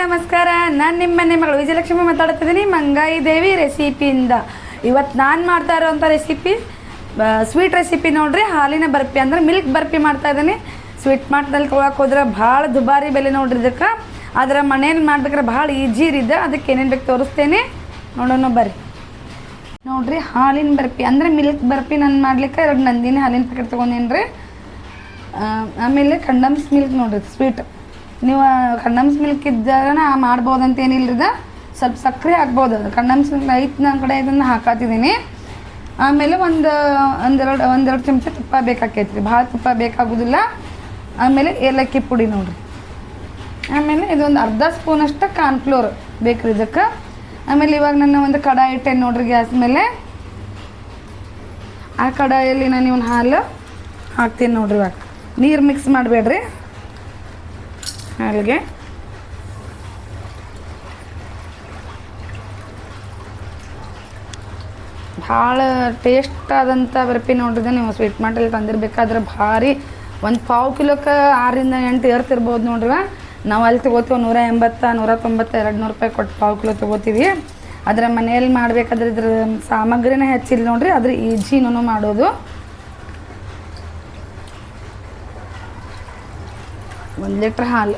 ನಮಸ್ಕಾರ. ನಾನು ನಿಮ್ಮ ಮನೆ ಮಗಳು ವಿಜಯಲಕ್ಷ್ಮಿ ಮಾತಾಡ್ತಿದ್ದೀನಿ. ಮಂಗಾಯಿ ದೇವಿ ರೆಸಿಪಿಯಿಂದ. ಇವತ್ತು ನಾನು ಮಾಡ್ತಾ ಇರೋವಂಥ ರೆಸಿಪಿ ಸ್ವೀಟ್ ರೆಸಿಪಿ ನೋಡ್ರಿ. ಹಾಲಿನ ಬರ್ಫಿ ಅಂದ್ರೆ ಮಿಲ್ಕ್ ಬರ್ಫಿ ಮಾಡ್ತಾ ಇದ್ದೀನಿ. ಸ್ವೀಟ್ ಮಾರ್ಟ್ನಲ್ಲಿ ತೊಗೊಳಕ್ಕೆ ಹೋದ್ರೆ ಭಾಳ ದುಬಾರಿ ಬೆಲೆ ನೋಡ್ರಿ ಇದಕ್ಕೆ. ಆದ್ರೆ ಮನೇಲಿ ಮಾಡ್ಬೇಕಾದ್ರೆ ಭಾಳ ಈಜಿ ಇದೆ. ಅದಕ್ಕೆ ಏನೇನು ಬೇಕು ತೋರಿಸ್ತೇನೆ. ನೋಡೋಣ ಬರ್ರಿ. ನೋಡ್ರಿ, ಹಾಲಿನ ಬರ್ಫಿ ಅಂದ್ರೆ ಮಿಲ್ಕ್ ಬರ್ಫಿ ನಾನು ಮಾಡ್ಲಿಕ್ಕೆ ಎರಡು ನಂದಿನಿ ಹಾಲಿನ ಪ್ಯಾಕೆಟ್ ತೊಗೊಂಡೇನ್ರಿ. ಆಮೇಲೆ ಕಂಡಮ್ಸ್ ಮಿಲ್ಕ್ ನೋಡ್ರಿ ಸ್ವೀಟ್ ನೀವು ಕಣ್ಣಮ್ಸ್ ಮಿಲ್ಕ್ ಇದ್ದಾಗ ಮಾಡ್ಬೋದು ಅಂತ ಏನಿಲ್ಲ ಇದು ಸ್ವಲ್ಪ ಸಕ್ಕರೆ ಹಾಕ್ಬೋದು ಅದು. ಕಣ್ಣಮ್ಸ್ ಮಿಲ್ಕ್ ಐತೆ ನನ್ನ ಕಡೆ ಇದನ್ನು ಹಾಕಾತಿದ್ದೀನಿ ಆಮೇಲೆ ಒಂದು, ಒಂದೆರಡು ಒಂದೆರಡು ಚಮಚ ತುಪ್ಪ ಬೇಕಾಕೈತೆ ರೀ ಭಾಳ ತುಪ್ಪ ಬೇಕಾಗೋದಿಲ್ಲ. ಆಮೇಲೆ ಏಲಕ್ಕಿ ಪುಡಿ ನೋಡಿರಿ. ಆಮೇಲೆ ಇದೊಂದು ಅರ್ಧ ಸ್ಪೂನಷ್ಟು ಕಾರ್ನ್ಫ್ಲೋರ್ ಬೇಕು ರೀ ಇದಕ್ಕೆ. ಆಮೇಲೆ ಇವಾಗ ನನ್ನ ಒಂದು ಕಡಾಯಿ ಇಟ್ಟೆ ನೋಡ್ರಿ ಗ್ಯಾಸ್ ಮೇಲೆ. ಆ ಕಡಾಯಲ್ಲಿ ನಾನು ಇವನ್ ಹಾಲು ಹಾಕ್ತೀನಿ ನೋಡ್ರಿ ಇವಾಗ. ನೀರು ಮಿಕ್ಸ್ ಮಾಡಬೇಡ್ರಿ. ಹಾಲಿಗೆ. ಭಾಳ ಟೇಸ್ಟ್ ಆದಂಥ ಬರ್ಪಿ ನೋಡ್ರಿ ನೀವು ಸ್ವೀಟ್ ಮಾರ್ಟಲ್ಲಿ ತಂದಿರ್ಬೇಕಾದ್ರೆ ಭಾರಿ ಒಂದು ಪಾವು ಕಿಲೋಕ್ಕೆ ಆರರಿಂದ ಎಂಟು ಏರ್ತಿರ್ಬೋದು ನೋಡ್ರಿ ನಾವು ಅಲ್ಲಿ ತೊಗೋತೀವಿ ನೂರ ಎಂಬತ್ತ, ನೂರ ತೊಂಬತ್ತ ಎರಡು ನೂರು ರೂಪಾಯಿ ಕೊಟ್ಟು ಪಾವು ಕಿಲೋ ತೊಗೋತೀವಿ. ಅದರ ಮನೆಯಲ್ಲಿ ಮಾಡಬೇಕಾದ್ರೆ ಇದ್ರ ಸಾಮಗ್ರಿನೇ ಹೆಚ್ಚಿಲ್ಲ ನೋಡ್ರಿ ಅದ್ರ ಈಜಿನೂ ಮಾಡೋದು. ಒಂದು ಲೀಟ್ರ್ ಹಾಲು.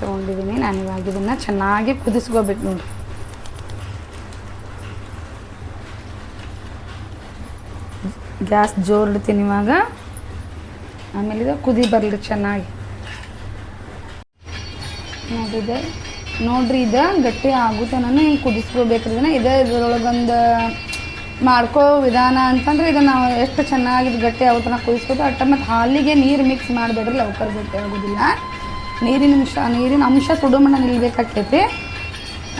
ತೊಗೊಂಡಿದ್ದೀನಿ. ನಾನು ಇವಾಗ ಇದನ್ನು ಚೆನ್ನಾಗಿ ಕುದಿಸ್ಕೋಬೇಕು ನೋಡಿ. ಗ್ಯಾಸ್ ಜೋರು ಇಡ್ತೀನಿ ಇವಾಗ. ಆಮೇಲೆ ಇದು ಕುದಿ ಬರಲಿ ಚೆನ್ನಾಗಿ. ನೋಡಿದೆ ನೋಡ್ರಿ, ಇದು ಗಟ್ಟಿ ಆಗುತ್ತೆ. ನಾನು ಹಿಂಗೆ ಕುದಿಸ್ಕೋಬೇಕ್ರಿ ಇದನ್ನ. ಇದೇ ಇದ್ರೊಳಗೊಂದು ಮಾಡ್ಕೋ ವಿಧಾನ ಅಂತಂದ್ರೆ ಇದನ್ನ ನಾವು ಎಷ್ಟು ಚೆನ್ನಾಗಿ ಗಟ್ಟಿ ನಾವು ಕುದಿಸ್ಬೋದು ಅಟ್ಟ ಮತ್ತು ಹಾಲಿಗೆ ನೀರು ಮಿಕ್ಸ್ ಮಾಡಬೇಡ್ರಿ. ಲೌಕರ್ ಗಟ್ಟಿ ಆಗೋದಿಲ್ಲ. ನೀರಿನ ಅಂಶ ನೀರಿನ ಅಂಶ ಸುಡುಮಣ್ಣ ನಿಲ್ಬೇಕಾಕೈತಿ.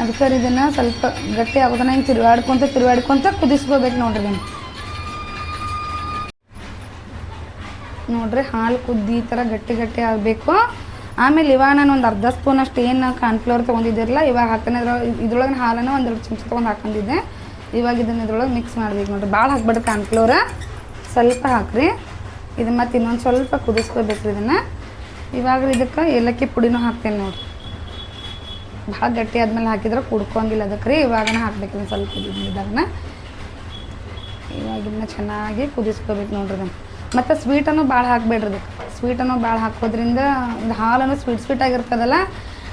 ಅದಕ್ಕೆ ಇದನ್ನು ಸ್ವಲ್ಪ ಗಟ್ಟಿ ಆಗೋದನ್ನ ಹಿಂಗೆ ತಿರುಗಾಡ್ಕೊಂತ ತಿರುಗಾಡ್ಕೊಂತ ಕುದಿಸ್ಕೋಬೇಕು ನೋಡ್ರಿ ನೀನು ನೋಡ್ರಿ ಹಾಲು ಕುದ್ದಿ ಥರ ಗಟ್ಟಿ ಗಟ್ಟಿ ಆಗಬೇಕು. ಆಮೇಲೆ ಇವಾಗ ನಾನು ಒಂದು ಅರ್ಧ ಸ್ಪೂನ್ ಅಷ್ಟು ಏನು ಕಾರ್ನ್ಫ್ಲವರ್ ತೊಗೊಂಡಿದ್ದಿರಲ್ಲ, ಇವಾಗ ಹಾಕೋಣ ಇದ್ರೊಳಗೆ ಹಾಲನ್ನು ಒಂದೆರಡು ಚಮಚ ತೊಗೊಂಡು ಹಾಕೊಂಡಿದ್ದೆ. ಇವಾಗ ಇದನ್ನು ಇದ್ರೊಳಗೆ ಮಿಕ್ಸ್ ಮಾಡ್ಬೇಕು ನೋಡ್ರಿ. ಭಾಳ ಹಾಕ್ಬಾರ್ದು ಕಾರ್ನ್ಫ್ಲವರ ಸ್ವಲ್ಪ ಹಾಕ್ರಿ. ಇದು ಮತ್ತು ಇನ್ನೊಂದು ಸ್ವಲ್ಪ ಕುದಿಸ್ಕೋಬೇಕ್ರಿ ಇದನ್ನು. ಇವಾಗ ಇದಕ್ಕೆ ಏಲಕ್ಕಿ ಪುಡಿನೂ ಹಾಕ್ತೇನೆ ನೋಡಿ ಭಾಳ ಗಟ್ಟಿ ಆದಮೇಲೆ ಹಾಕಿದ್ರೆ ಕುಡ್ಕೊಂಗಿಲ್ಲ ಅದಕ್ಕೆ ರೀ, ಇವಾಗನ ಹಾಕ್ಬೇಕು ಇದನ್ನ ಸ್ವಲ್ಪ ಕುದಿದಾಗನ ಇವಾಗಿನ ಚೆನ್ನಾಗಿ ಕುದಿಸ್ಕೋಬೇಕು ನೋಡ್ರಿ ಅದನ್ನು ಮತ್ತು ಸ್ವೀಟನ್ನು ಭಾಳ ಹಾಕ್ಬೇಡ್ರಿ ಅದಕ್ಕೆ ಸ್ವೀಟನ್ನು ಭಾಳ ಹಾಕೋದ್ರಿಂದ ಇದು ಹಾಲನ್ನು ಸ್ವೀಟ್ ಸ್ವೀಟ್ ಆಗಿರ್ತದಲ್ಲ,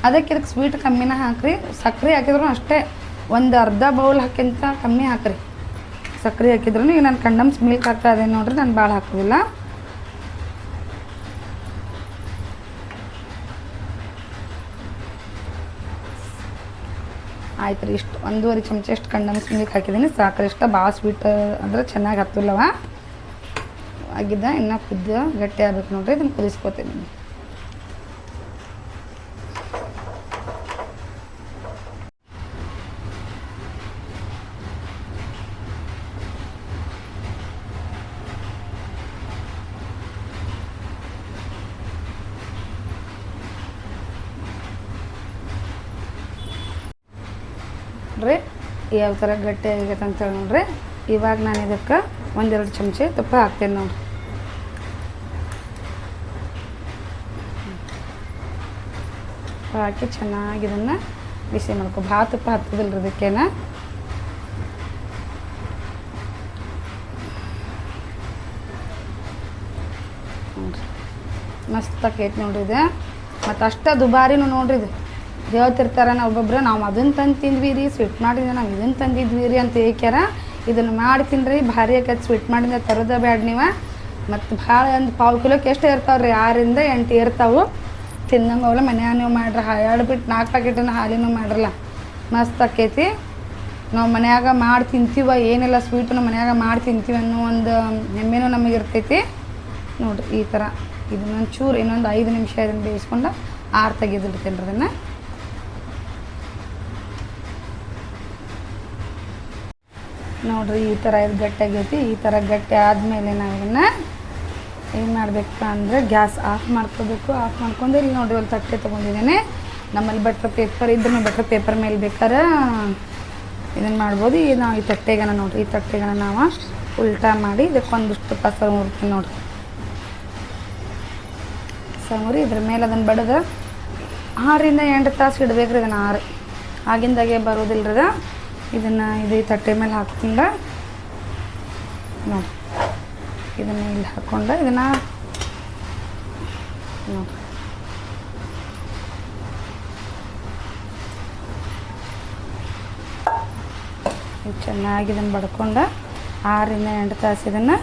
ಅದಕ್ಕೆ ಇದಕ್ಕೆ ಸ್ವೀಟ್ ಕಮ್ಮಿನ ಹಾಕ್ರಿ. ಸಕ್ಕರೆ ಹಾಕಿದ್ರು ಅಷ್ಟೇ ಒಂದು ಅರ್ಧ ಬೌಲ್ ಹಾಕಿಂತ ಕಮ್ಮಿ ಹಾಕ್ರಿ. ಸಕ್ಕರೆ ಹಾಕಿದ್ರು ಈಗ ನಾನು ಕಂಡಮ್ಸ್ ಮಿಲ್ಕ್ ಹಾಕ್ತಾ ಇದ್ದೀನಿ ನೋಡ್ರಿ, ನಾನು ಭಾಳ ಹಾಕೋದಿಲ್ಲ. ಆಯ್ತು ರೀ, ಇಷ್ಟು ಒಂದೂವರೆ ಚಮಚ ಎಷ್ಟು ಕಂಡಮ್ಸ್ ಸುಮ್ಮನೆ ಹಾಕಿದ್ದೀನಿ. ಸಾಕ್ರೆ ಇಷ್ಟ, ಭಾಳ ಸ್ವೀಟ್ ಅಂದ್ರೆ ಚೆನ್ನಾಗಿ ಹತ್ತಿಲ್ಲವ. ಆಗಿದ್ದ ಇನ್ನೂ ಕುದ್ದ ಗಟ್ಟಿ ಆಗ್ಬೇಕು ನೋಡ್ರಿ, ಇದನ್ನು ಕುದಿಸ್ಕೋತೀನಿ. ನೋಡ್ರಿ. ಯಾವ ಥರ ಗಟ್ಟಿ ಆಗೈತೆ ಅಂತೇಳಿ ನೋಡ್ರಿ. ಇವಾಗ ನಾನು ಇದಕ್ಕೆ ಒಂದೆರಡು ಚಮಚ ತುಪ್ಪ ಹಾಕ್ತೇನೆ ನೋಡ್ರಿ. ಹಾಕಿ ಚೆನ್ನಾಗಿ ಇದನ್ನು ಬಿಸಿ ಮಾಡ್ಕೊ. ಭಾಳ ತುಪ್ಪ ಹತ್ತದಿಲ್ಲ ಇದಕ್ಕೇನ. ಮಸ್ತ್ ಆಕೈತೆ ನೋಡ್ರಿ ಇದು. ಮತ್ತು ಅಷ್ಟ ದುಬಾರಿನೂ ನೋಡ್ರಿ ಇದು. ಹೇಳ್ತಿರ್ತಾರ ಒಬ್ಬೊಬ್ರು, ನಾವು ಅದನ್ನ ತಂದು ತಿಂದ್ವಿ ರೀ ಸ್ವೀಟ್ ಮಾಡಿದ್ರೆ ನಾವು ಇದನ್ನು ತಂದಿದ್ವಿ ರೀ ಅಂತ ಹೇಳ್ಕ್ಯಾರ. ಇದನ್ನು ಮಾಡಿ ತಿನ್ರಿ, ಭಾರಿ ಆಕೈತೆ ಸ್ವೀಟ್ ಮಾಡಿದ್ರೆ ತರೋದ ಬ್ಯಾಡ ನೀವು. ಮತ್ತು ಭಾಳ ಒಂದು ಪಾವು ಕಿಲೋಕ್ಕೆ ಎಷ್ಟು ಇರ್ತಾವೆ ರೀ ಆರಿಂದ ಎಂಟು ಇರ್ತಾವೆ. ತಿನ್ನಂಗೆ ಅವಲ್ಲ ಮನ್ಯಾಗ ನೀವು ಮಾಡ್ರಿ ಎರಡು ಬಿಟ್ಟು ನಾಲ್ಕು ಪ್ಯಾಕೆಟನ್ನು ಹಾಲಿನೂ ಮಾಡ್ರಲ್ಲ. ಮಸ್ತ್ ಆಕೈತಿ. ನಾವು ಮನ್ಯಾಗ ಮಾಡಿ ತಿಂತೀವ, ಏನಿಲ್ಲ ಸ್ವೀಟನ್ನು ಮನ್ಯಾಗ ಮಾಡಿ ತಿಂತೀವಿ ಅನ್ನೋ ಒಂದು ಹೆಮ್ಮೆನೂ ನಮಗೆ ಇರ್ತೈತಿ. ನೋಡಿರಿ, ಈ ಥರ ಇದನ್ನೊಂದು ಚೂರು, ಇನ್ನೊಂದು ಐದು ನಿಮಿಷ ಇದನ್ನು ಬೇಯಿಸ್ಕೊಂಡು ಆರು ತೆಗೆದಿಡ್ತೀನಿ ಅದನ್ನು. ನೋಡ್ರಿ, ಈ ಥರ ಇದು ಗಟ್ಟಿಯಾಗೈತಿ ಈ ಥರ ಗಟ್ಟಿ ಆದಮೇಲೆ ನಾವು ಇದನ್ನು ಏನು ಮಾಡಬೇಕು ಅಂದರೆ ಗ್ಯಾಸ್ ಆಫ್ ಮಾಡ್ಕೋಬೇಕು. ಆಫ್ ಮಾಡ್ಕೊಂಡು ಇಲ್ಲಿ ನೋಡ್ರಿ, ಒಂದು ತಟ್ಟೆ ತೊಗೊಂಡಿದ್ದೇನೆ. ನಮ್ಮಲ್ಲಿ ಬಟ್ರ್ ಪೇಪರ್ ಇದ್ರೂ ಬಟ್ರ್ ಪೇಪರ್ ಮೇಲೆ ಬೇಕಾದ್ರೆ ಇದನ್ನು ಮಾಡ್ಬೋದು. ಈ ನಾವು ಈ ತಟ್ಟೆಗನ ನೋಡ್ರಿ, ಈ ತಟ್ಟೆಗನ ನಾವು ಉಲ್ಟಾ ಮಾಡಿ ಇದಕ್ಕೊಂದಿಷ್ಟು ತುಪ್ಪ ಸವರ್ತೀನಿ ನೋಡ್ರಿ. ಸವರಿ ಇದ್ರ ಮೇಲೆ ಅದನ್ನು ಬಡ್ದು ಆರರಿಂದ ಎಂಟು ತಾಸು ಇಡ್ಬೇಕ್ರಿ ಇದನ್ನು ಆರು. ಆಗಿಂದಾಗೆ ಬರೋದಿಲ್ಲ ರೀ ಇದನ್ನು ಇದು ತಟ್ಟೆ ಮೇಲೆ ಹಾಕ್ಕೊಂಡು ನೋಡಿ. ಇದನ್ನು ಇಲ್ಲಿ ಹಾಕ್ಕೊಂಡು ಇದನ್ನು ನೋಡಿ. ಚೆನ್ನಾಗಿ ಇದನ್ನು ಬಡ್ಕೊಂಡು ಆರರಿಂದ ಎಂಟು ತಾಸು ಇದನ್ನು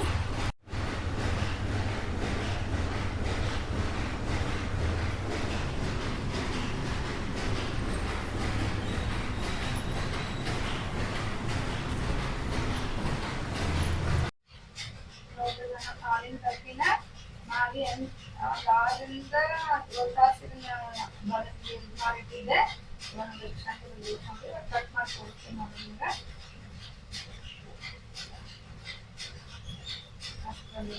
ದಿನ ಮಾವಿ ಒಂದು ಆರರಿಂದ ಒಂದು ತಾಸಿನ ಮೊದಲು ಒಂದು ಚಂದ್ರದಲ್ಲಿ ಕಟ್ ಮಾಡಿ ಕೊಡ್ತೀನಿ ಮೊದಲಿಂದ ಅಷ್ಟರಲ್ಲಿ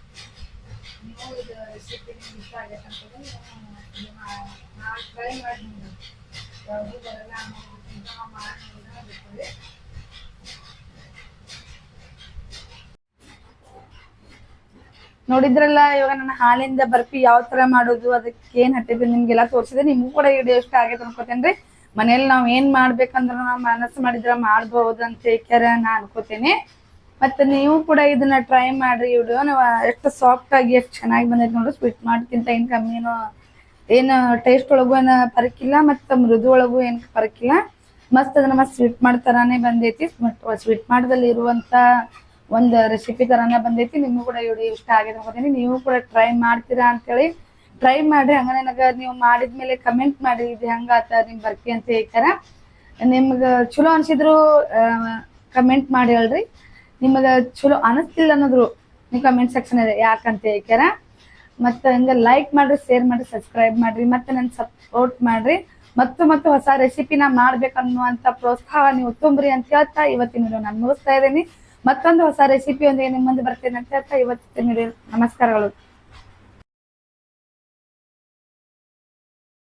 ನೋಡಿದ್ರಲ್ಲ, ಇವಾಗ ನನ್ನ ಹಾಲಿಂದ ಬರ್ಫಿ ಯಾವ ತರ ಮಾಡೋದು, ಅದಕ್ಕೆ ಏನ್ ಹಟ್ಟಿದ್ದು ನಿಮ್ಗೆಲ್ಲ ತೋರಿಸಿದೆ. ನಿಮ್ಗೂ ಕೂಡ ವಿಡಿಯೋ ಇಷ್ಟ ಆಗೈತೆ ಅನ್ಕೋತೇನ್ರಿ. ಮನೇಲಿ ನಾವ್ ಏನ್ ಮಾಡ್ಬೇಕಂದ್ರ ನಾವ್ ಮನಸ್ಸು ಮಾಡಿದ್ರ ಮಾಡ್ಬಹುದಂತ ಅಂತ ನಾ ಅನ್ಕೋತೇನೆ. ಮತ್ತೆ ನೀವು ಕೂಡ ಇದನ್ನ ಟ್ರೈ ಮಾಡ್ರಿ ವಿಡಿಯೋ ನಾವು ಎಷ್ಟು ಸಾಫ್ಟ್ ಆಗಿ ಎಷ್ಟು ಚೆನ್ನಾಗಿ ಬಂದೈತೆ ನೋಡ್ರಿ ಸ್ವೀಟ್ ಮಾಡ್ಕಿಂತ ಏನ್ ಕಮ್ಮಿ ಏನೋ ಟೇಸ್ಟ್ ಒಳಗೂ ಏನು ಪರಕಿಲ್ಲ, ಮತ್ತು ಮೃದು ಒಳಗೂ ಏನು ಪರಕಿಲ್ಲ. ಮಸ್ತ್ ಅದನ್ನ ಮಸ್ತ್ ಸ್ವೀಟ್ ಮಾಡ್ತಾರಾನೇ ಬಂದೈತಿ. ಸ್ವೀಟ್ ಮಾಡದಲ್ಲಿ ಇರುವಂತ ಒಂದು ರೆಸಿಪಿ ತರಾನ ಬಂದೈತಿ. ನಿಮಗೂ ಕೂಡ ಇವ್ರು ಇಷ್ಟ ಆಗಿದೆ ಅನ್ಕೋತೀನಿ ನೀವು ಕೂಡ ಟ್ರೈ ಮಾಡ್ತೀರಾ ಅಂತೇಳಿ ಟ್ರೈ ಮಾಡ್ರಿ. ಹಂಗ ನನಗೆ ನೀವು ಮಾಡಿದ್ಮೇಲೆ ಕಮೆಂಟ್ ಮಾಡಿ. ಇದು ಹೆಂಗಾತ ನಿಮ್ ಬರ್ಕಿ ಅಂತ ಹೇಳ್ತಾರ. ನಿಮ್ಗ ಚಲೋ ಅನ್ಸಿದ್ರು ಕಮೆಂಟ್ ಮಾಡಿ ಹೇಳ್ರಿ. ನಿಮಗೆ ಚಲೋ ಅನಿಸ್ತಿಲ್ಲ ಅನ್ನೋದ್ರು ನೀವು ಕಮೆಂಟ್ ಸೆಕ್ಷನ್ ಇದೆ ಯಾಕಂತ ಹೇಳ್ಕ್ಯಾರ? ಮತ್ತು ಹಂಗೆ ಲೈಕ್ ಮಾಡ್ರಿ ಶೇರ್ ಮಾಡ್ರಿ ಸಬ್ಸ್ಕ್ರೈಬ್ ಮಾಡ್ರಿ, ಮತ್ತೆ ನನ್ನ ಸಪೋರ್ಟ್ ಮಾಡ್ರಿ. ಮತ್ತು ಮತ್ತು ಹೊಸ ರೆಸಿಪಿನ ಮಾಡ್ಬೇಕನ್ನುವಂಥ ಪ್ರೋತ್ಸಾಹ ನೀವು ತುಂಬ್ರಿ ಅಂತ ಹೇಳ್ತಾ ಇವತ್ತಿನ ವಿಡಿಯೋ ನಾನು ಮುಗಿಸ್ತಾ ಇದ್ದೀನಿ. ಮತ್ತೊಂದು ಹೊಸ ರೆಸಿಪಿ ಒಂದೇ ನಿಮ್ಮ ಮುಂದೆ ಬರ್ತೇನೆ ಅಂತ ಹೇಳ್ತಾ ಇವತ್ತಿನ ವಿಡಿಯೋ ನಮಸ್ಕಾರಗಳು.